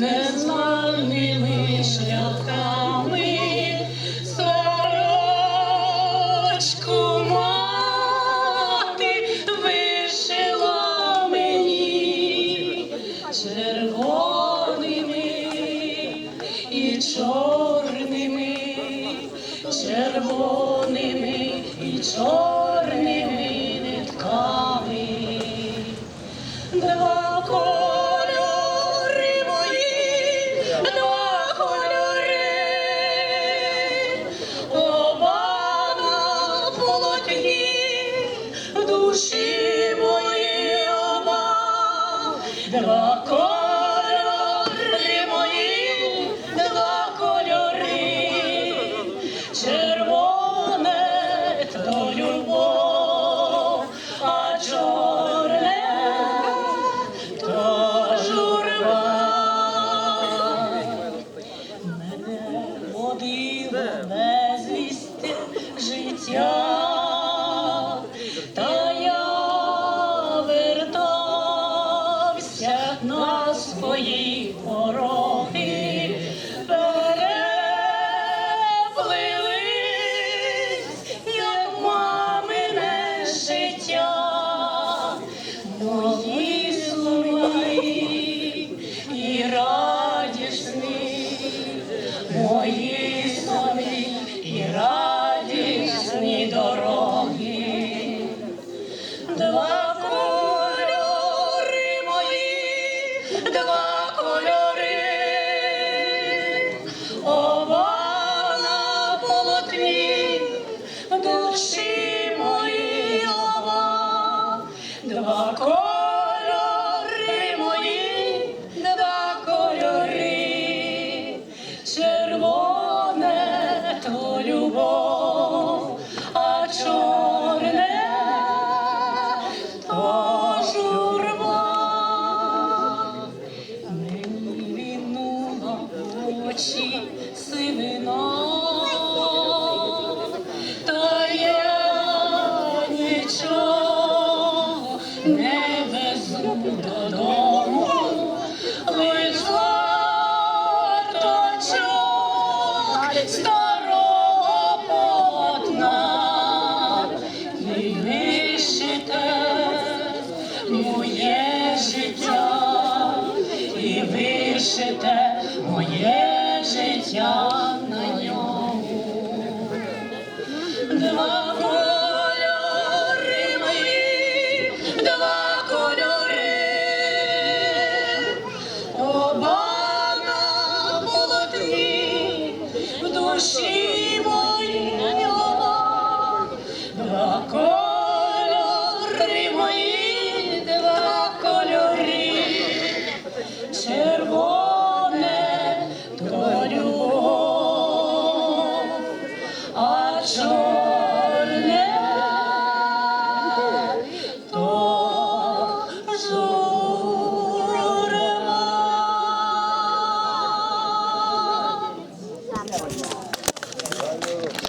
незнаними шляхами, сорочку мати вишила мені червоними і чорними, червоними і чорними нитками. Два безвісти життя, та я вертався на свої пороги. Tinha. shit.